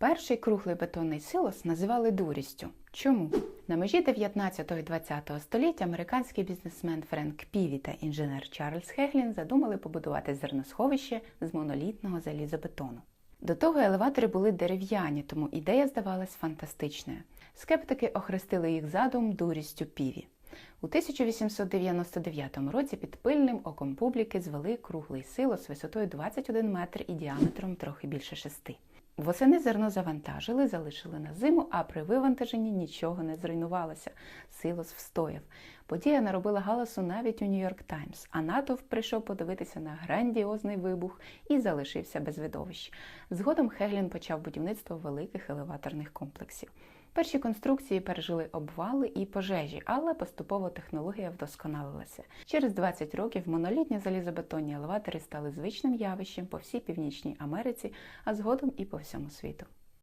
Перший круглий бетонний силос називали дурістю. Чому? На межі 19-20 століття американський бізнесмен Френк Піві та інженер Чарльз Хеглін задумали побудувати зерносховище з монолітного залізобетону. До того елеватори були дерев'яні, тому ідея здавалась фантастичною. Скептики охрестили їх задум дурістю піві. У 1899 році під пильним оком публіки звели круглий силос висотою 21 метр і діаметром трохи більше шести. Восени зерно завантажили, залишили на зиму, а при вивантаженні нічого не зруйнувалося. Силос встояв. Подія наробила галасу навіть у Нью-Йорк Таймс, а натовп прийшов подивитися на грандіозний вибух і залишився без видовищ. Згодом Хеглін почав будівництво великих елеваторних комплексів. Перші конструкції пережили обвали і пожежі, але поступово технологія вдосконалилася. Через 20 років монолітні залізобетонні елеватори стали звичним явищем по всій північній Америці, а згодом і по всьому світу.